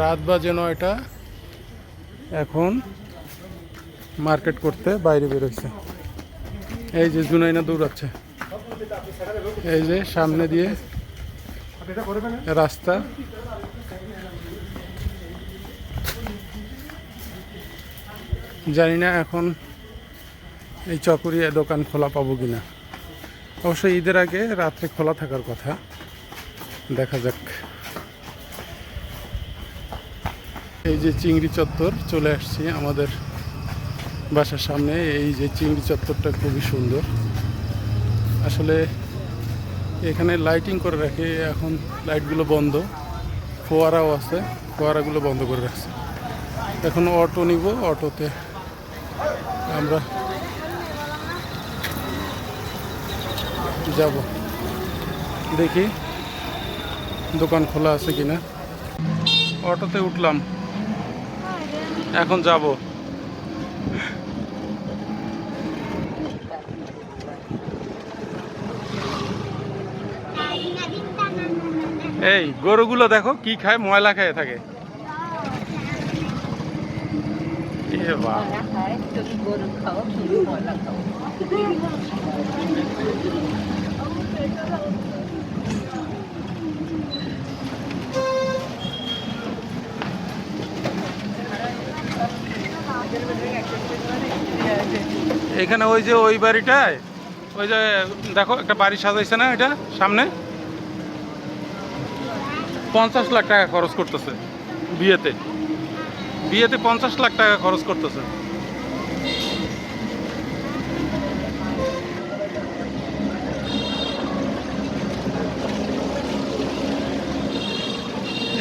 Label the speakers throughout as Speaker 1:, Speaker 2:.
Speaker 1: রাত বাজে নয়টা। এখন মার্কেট করতে বাইরে বেরোচ্ছে। এই যে জুনাইনা দৌড়াচ্ছে। এই যে সামনে দিয়ে রাস্তা। জানি না এখন এই চকরিয়া দোকান খোলা পাবো কিনা। অবশ্য ঈদের আগে রাত্রে খোলা থাকার কথা। দেখা যাক। এই যে চিংড়ি চত্বর চলে আসছি আমাদের বাসার সামনে। এই যে চিংড়ি চত্বরটা খুবই সুন্দর। আসলে এখানে লাইটিং করে রাখে, এখন লাইটগুলো বন্ধ। ফোয়ারাও আছে, ফোয়ারাগুলো বন্ধ করে রাখছে। এখন অটো নিব অটোতে আমরা যাব। দেখি দোকান খোলা আছে কিনা। অটোতে উঠলাম। এখন যাব। এই গরুগুলো দেখো কি খায় ময়লা খেয়ে থাকে।
Speaker 2: গরু খাও।
Speaker 1: এখানে ওই যে ওই বাড়িটায়, ওই যে দেখো, একটা বাড়ি সাজাইছে না এটা সামনে? পঞ্চাশ লাখ টাকা খরচ করতেছে বিয়েতে। বিয়েতে পঞ্চাশ লাখ টাকা খরচ করতেছে।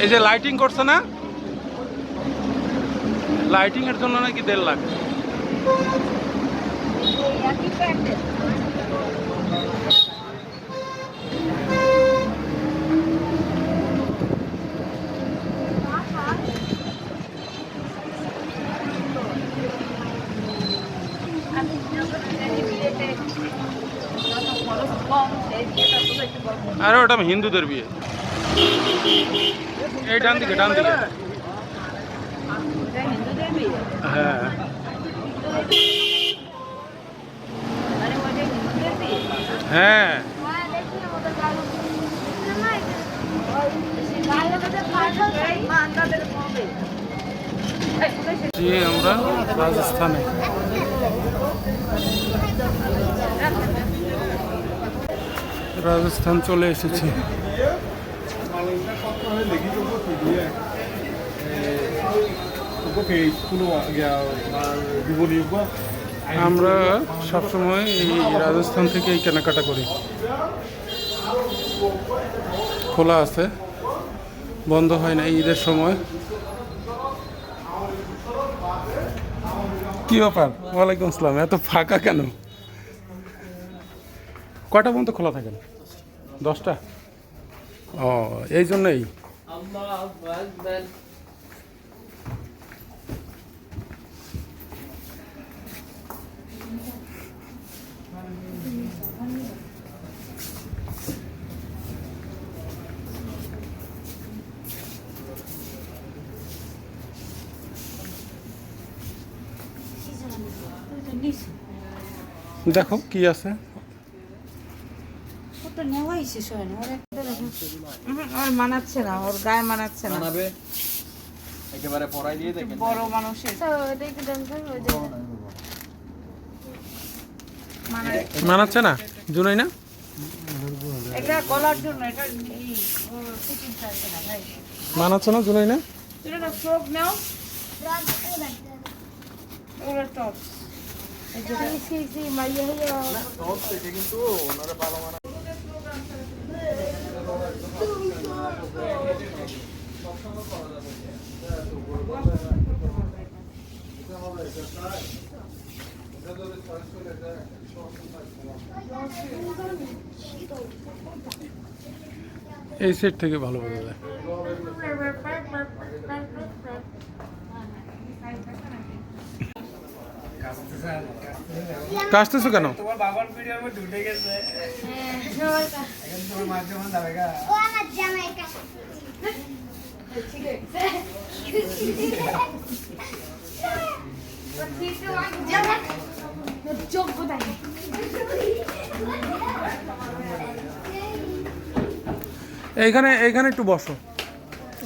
Speaker 1: এই যে লাইটিং করছে না লাইটিং এর জন্য নাকি দেড় লাখ
Speaker 2: একই প্যান্ডেল আমি যখন এই বিয়েতে যত খরচ কম সেই বিয়েটা তো একটু বড়
Speaker 1: আরে ওটা হিন্দুদের বিয়ে এই ডান দিকে ডান দিকে
Speaker 2: এটা হিন্দুদের বিয়ে
Speaker 1: হ্যাঁ। হ্যাঁ আমরা রাজস্থানে। রাজস্থান চলে এসেছি। আমরা সবসময় এই রাজস্থান থেকে এই কেনাকাটা করি। খোলা আছে বন্ধ হয় না ঈদের সময়। কি ব্যাপার? ওয়ালাইকুম আসসালাম এত ফাঁকা কেন? কটা পর্যন্ত খোলা থাকেন দশটা? ও এই জন্যই। দেখো কি আছে।
Speaker 3: ওর মানাচ্ছে না ওর গায়ে মানাচ্ছে না।
Speaker 4: একেবারে পড়াই দিয়ে দেখেন
Speaker 3: বড় মানুষের।
Speaker 1: মানাচ্ছে না? জুনাই না
Speaker 3: এটা গলার জন্য এটা
Speaker 1: মানাচ্ছে না জুনাই না
Speaker 3: একটা ফ্রক নাও। ওরা টপ
Speaker 4: কিন্তু ভালো মানা
Speaker 1: এই সেট থেকে ভালো বোঝা যায়। কাশতেছো কেন?
Speaker 4: তোমার বাবার ভিডিওর মধ্যে উঠে গেছে। এখন তোমার মাঝে মাঝে যাবে গা
Speaker 5: ও আমার জামাইকা
Speaker 1: এইখানে এইখানে একটু বসো।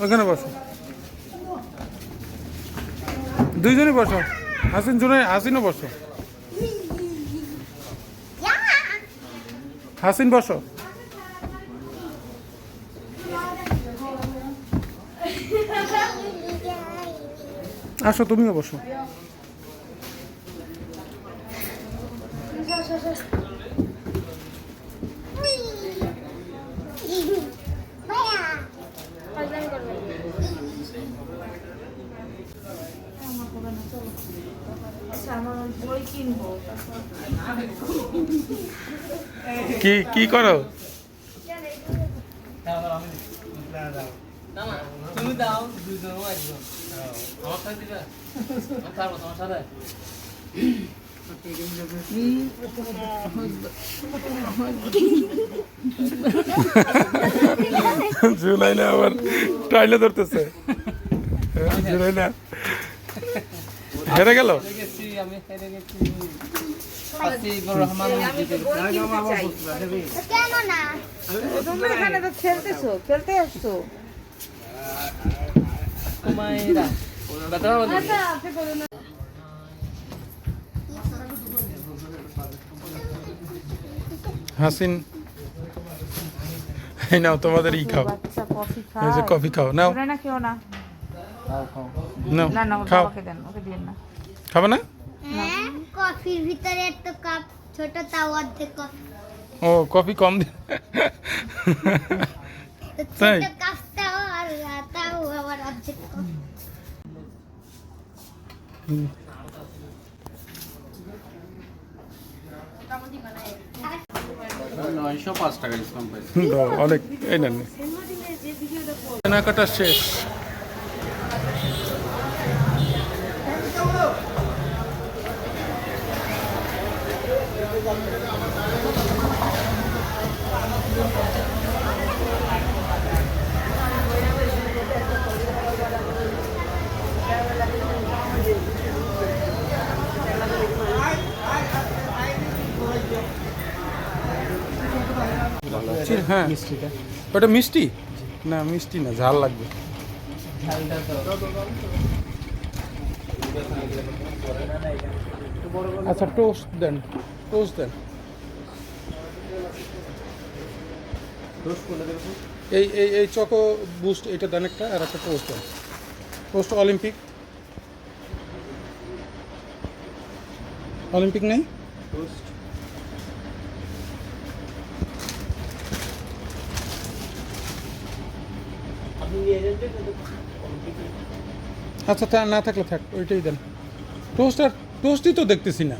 Speaker 1: ওইখানে বসো। দুইজনই বসো। হাসিন জুনাই হাসিনও বসো। হাসিন বসো। আসো তুমিও বসো। কি কি করো? জুলাই না আবার টাইলে ধরতেছে। জুলাই না হেরে গেল?
Speaker 5: আমি হেরে গেছি
Speaker 3: তোমরা এখানে তো খেলতেছো খেলতে আসছো।
Speaker 5: কুমাইরা ব্যথা পাবো তুমি?
Speaker 1: হাসিন এই নাও তোমাদের ই খাও।
Speaker 3: কফি
Speaker 1: এই যে কফি খাও নাও।
Speaker 3: না কেউ না? না না
Speaker 1: খাও।
Speaker 3: বাবাকে দেন ওকে দিন না।
Speaker 1: খাবে না?
Speaker 4: হ্যাঁ কফির ভিতরে একটা কাপ ছোট তাও অর্ধেক কফি।
Speaker 1: ও কফি কম দিন তাই?
Speaker 4: কাপটাও আর তাও আবার অর্ধেক কফি।
Speaker 1: অনেক এই নেন। কেনাকাটা শেষ। চির- হ্যাঁ। ওটা মিষ্টি? না মিষ্টি না ঝাল লাগবে।
Speaker 5: ঝালটা তো
Speaker 1: আচ্ছা টোস্ট দেন টোস্ট দেন। এই এই এই চকো বুস্ট এটা দেন একটা আর একটা টোস্ট দেন। টোস্ট অলিম্পিক অলিম্পিক নেই? আচ্ছা তা না থাকলে থাক ওইটাই দেন। টোস্ট আর টোস্টই তো দেখতেছি না।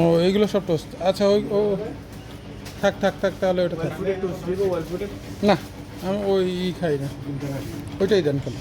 Speaker 1: ও, এইগুলো সব টোস্ট আচ্ছা ওই, ও, থাক থাক থাক, তাহলে ওটা থাক। না, আমি ওই খাই না। ওইটাই দেন খালি।